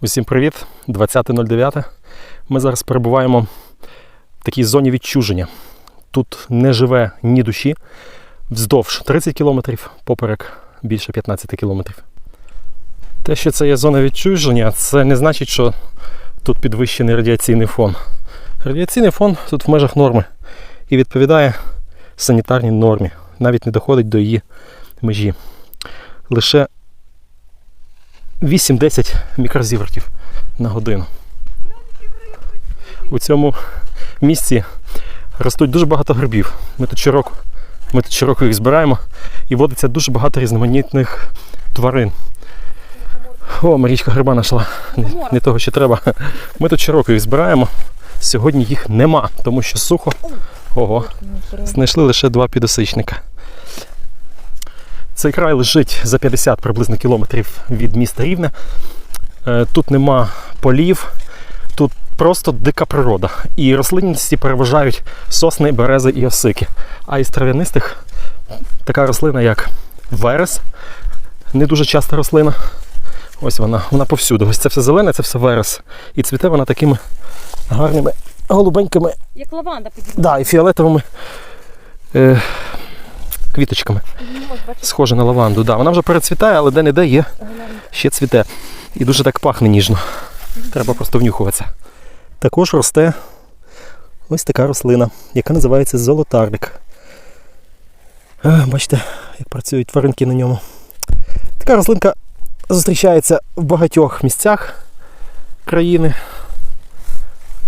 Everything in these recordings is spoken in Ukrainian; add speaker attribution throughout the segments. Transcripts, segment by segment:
Speaker 1: Усім привіт! 20.09. Ми зараз перебуваємо в такій зоні відчуження. Тут не живе ні душі. Вздовж 30 кілометрів, поперек більше 15 кілометрів. Те, що це є зона відчуження, це не значить, що тут підвищений радіаційний фон. Радіаційний фон тут в межах норми і відповідає санітарній нормі, навіть не доходить до її межі. Лише 8-10 мікрозівертів на годину. У цьому місці ростуть дуже багато грибів. Ми тут щороку, ми тут щороку їх збираємо і водиться дуже багато різноманітних тварин. О, Марічка гриба знайшла. Не, не того, що треба. Ми тут щороку їх збираємо. Сьогодні їх нема, тому що сухо. Ого, знайшли лише два підосичника. Цей край лежить за 50 приблизно кілометрів від міста Рівне. Е, Тут нема полів, тут просто дика природа. І рослинності переважають сосни, берези і осики. А із трав'янистих така рослина, як верес, не дуже часта рослина. Ось вона, вона повсюди. Ось це все зелене, це все верес. І цвіте вона такими гарними голубенькими
Speaker 2: Як лаванда подібна.
Speaker 1: да, і фіолетовими е, квіточками. Схоже на лаванду. Да, вона вже перецвітає, але де-не-де є, ще цвіте. І дуже так пахне ніжно. Треба просто внюхуватися. Також росте ось така рослина, яка називається золотарник. Бачите, як працюють тваринки на ньому. Така рослинка зустрічається в багатьох місцях країни.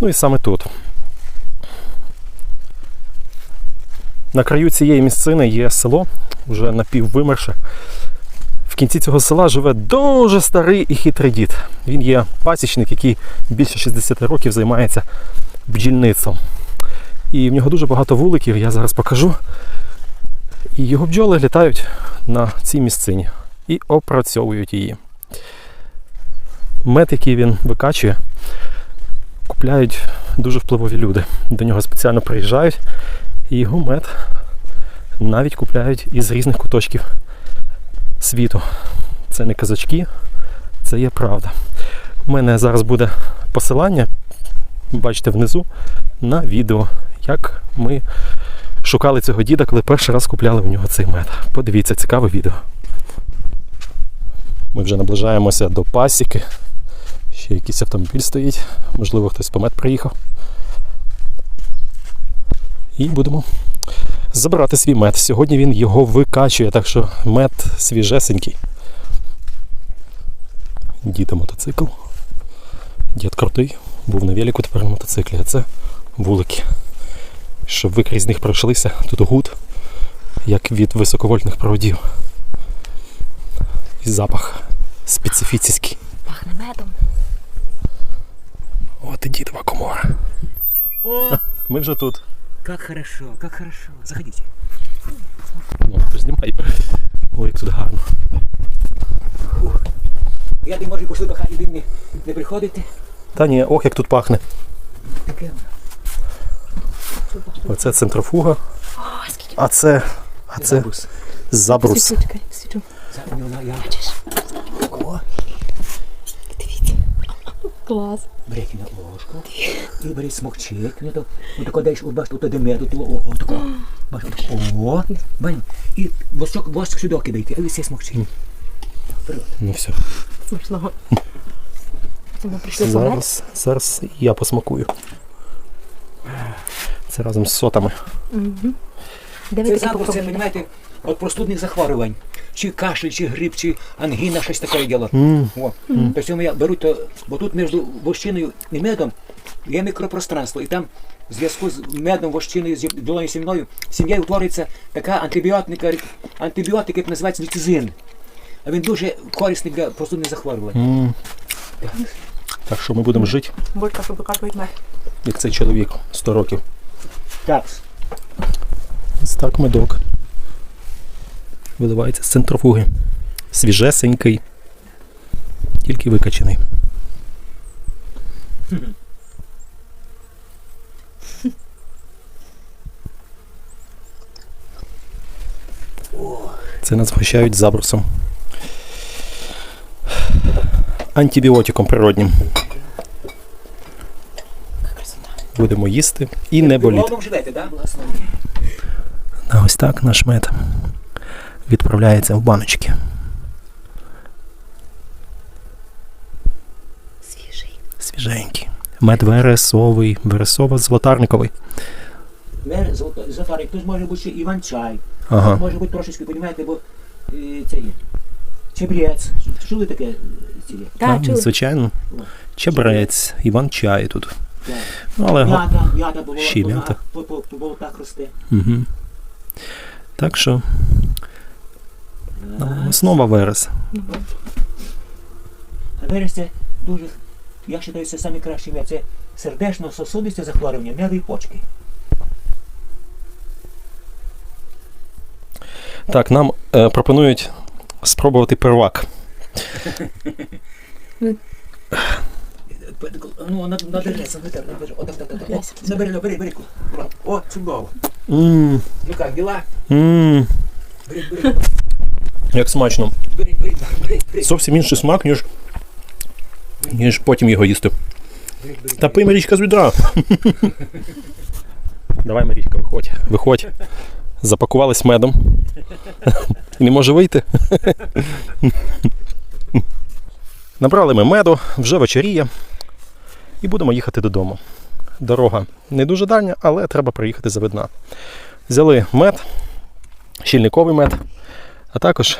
Speaker 1: Ну і саме тут. На краю цієї місцини є село, вже напіввимерше. В кінці цього села живе дуже старий і хитрий дід. Він є пасічник, який більше 60 років займається бджільництвом. І в нього дуже багато вуликів, я зараз покажу. І його бджоли літають на цій місцині і опрацьовують її. Мед, який він викачує, купляють дуже впливові люди. До нього спеціально приїжджають, і мед навіть купляють із різних куточків світу. Це не казачки, це є правда. У мене зараз буде посилання, бачите внизу, на відео, як ми шукали цього діда, коли перший раз купляли в нього цей мед. Подивіться, цікаве відео. Ми вже наближаємося до пасіки. Ще якийсь автомобіль стоїть, можливо, хтось по мед приїхав. І будемо забирати свій мед. Сьогодні він його викачує, так що мед свіжесенький. Діда мотоцикл. Дід крутий, був на велику, тепер на мотоциклі, а це вулики. Щоб ви крізь них пройшлися, тут гуд, як від високовольтних проводів. І запах специфічний.
Speaker 2: пахне медом.
Speaker 1: От і дідова комора.
Speaker 3: О,
Speaker 1: Ми вже тут.
Speaker 3: Как хорошо, как хорошо. Заходите.
Speaker 1: Ну, знімай. Ой, як тут гарно.
Speaker 3: Я не можу пішли до хаті від не, не приходити.
Speaker 1: Та ні, ох, як тут пахне.
Speaker 3: Таке воно.
Speaker 1: Оце центрофуга,
Speaker 2: О, скільки
Speaker 1: а це. А це
Speaker 3: Забрус.
Speaker 2: свічу.
Speaker 3: За- на- я-
Speaker 2: Бачиш?
Speaker 3: О,
Speaker 2: Дивіться. Клас.
Speaker 3: беріть на ложку і беріть смокчик. То, отако даєш, о, бачите, туди меду, ти, о, о, тако. Отако. О, бань. І восок, воск сюди кидайте, а ви все смокчик. Вперед.
Speaker 1: Ну все.
Speaker 2: Смачного. Це ми прийшли.
Speaker 1: Зараз, зараз я посмакую. Це разом з сотами.
Speaker 2: Де ви
Speaker 3: Це
Speaker 2: таке
Speaker 3: запах, це,
Speaker 2: попробували?
Speaker 3: розумієте, от простудних захворювань. Чи кашель, чи грип, чи ангіна, щось таке діло. О. То цьому я беру, то, бо тут між вощиною і медом є мікропространство. І там в зв'язку з медом, вощиною, з долоною сімною, сім'єю утворюється така антибіотика, антибіотик, як називається ніцизин. А він дуже корисний для простудних захворювань.
Speaker 1: Так що ми будемо жити,
Speaker 2: Булька, щоб викатувати мед.
Speaker 1: як цей чоловік 100 років.
Speaker 3: Так.
Speaker 1: Ось так медок. Виливається з центрофуги. Свіжесенький. Тільки викачений. Це нас гощають забрусом. антибіотиком природнім. Будемо їсти і не боліти. А ось так наш мед відправляється в баночки.
Speaker 2: Свіжий.
Speaker 1: Свіженький. Мед вересовий, вересово-золотарниковий.
Speaker 3: Мер Зафарик, тут може бути ще Іван-чай.
Speaker 1: Ага.
Speaker 3: Може бути трошечки, розумієте, бо е, це є. Чебрець. Чули таке? е, Ці є?
Speaker 2: Так,
Speaker 1: Так,
Speaker 2: чули.
Speaker 1: звичайно. Чебрець, Іван чай тут.
Speaker 3: Так.
Speaker 1: Ну, але го-
Speaker 3: М'ята, м'ята, бо
Speaker 1: Ще й
Speaker 3: вона
Speaker 1: м'ята.
Speaker 3: по, по, по болотах росте.
Speaker 1: Угу. Так що ну, основа верес.
Speaker 3: Верес це дуже, я вважаю, це самі кращі мед. Це сердечно-сосудисте захворювання, нерви і почки.
Speaker 1: Так, нам е, пропонують спробувати первак.
Speaker 3: Ну. О, Набери, набери, бери. О, чудово.
Speaker 1: Мм,
Speaker 3: Ну
Speaker 1: мм,
Speaker 3: Бери, бери,
Speaker 1: як смачно. Зовсім інший смак, ніж, ніж потім його їсти. Та пий Марічка з відра. Давай, Марічка, виходь. Виходь. Запакувались медом. Не може вийти. Набрали ми меду, вже вечоріє. І будемо їхати додому. Дорога не дуже дальня, але треба приїхати за видна. Взяли мед, щільниковий мед, а також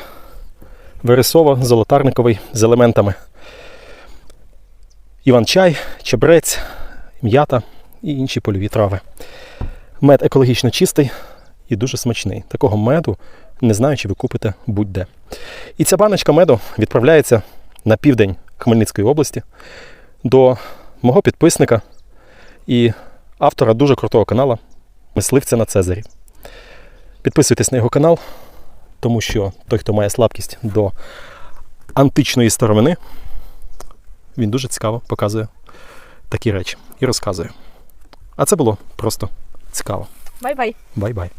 Speaker 1: вересово-золотарниковий з елементами. Іван-чай, чебрець, м'ята і інші польові трави. Мед екологічно чистий і дуже смачний. Такого меду не знаю, чи ви купите будь-де. І ця баночка меду відправляється на південь Хмельницької області до мого підписника і автора дуже крутого каналу Мисливця на Цезарі. Підписуйтесь на його канал, тому що той, хто має слабкість до античної старовини, він дуже цікаво показує такі речі і розказує. А це було просто цікаво.
Speaker 2: Бай-бай.
Speaker 1: Бай-бай.